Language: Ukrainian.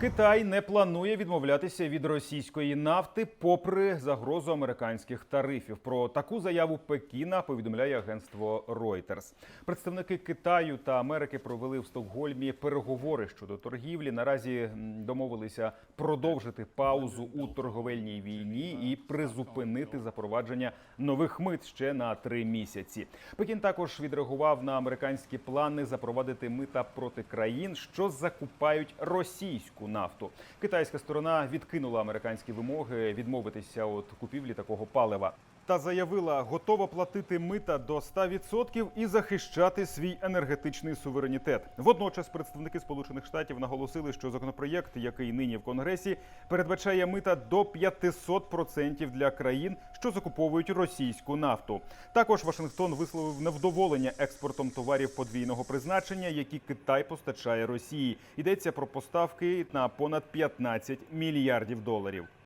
Китай не планує відмовлятися від російської нафти, попри загрозу американських тарифів. Про таку заяву Пекіна повідомляє агентство Reuters. Представники Китаю та Америки провели в Стокгольмі переговори щодо торгівлі. Наразі домовилися продовжити паузу у торговельній війні і призупинити запровадження нових мит ще на три місяці. Пекін також відреагував на американські плани запровадити мита проти країн, що закупають російську нафту. Китайська сторона відкинула американські вимоги відмовитися від купівлі такого палива. Та заявила, готова платити мита до 100% і захищати свій енергетичний суверенітет. Водночас представники Сполучених Штатів наголосили, що законопроєкт, який нині в Конгресі, передбачає мита до 500% для країн, що закуповують російську нафту. Також Вашингтон висловив невдоволення експортом товарів подвійного призначення, які Китай постачає Росії. Йдеться про поставки на понад 15 мільярдів доларів.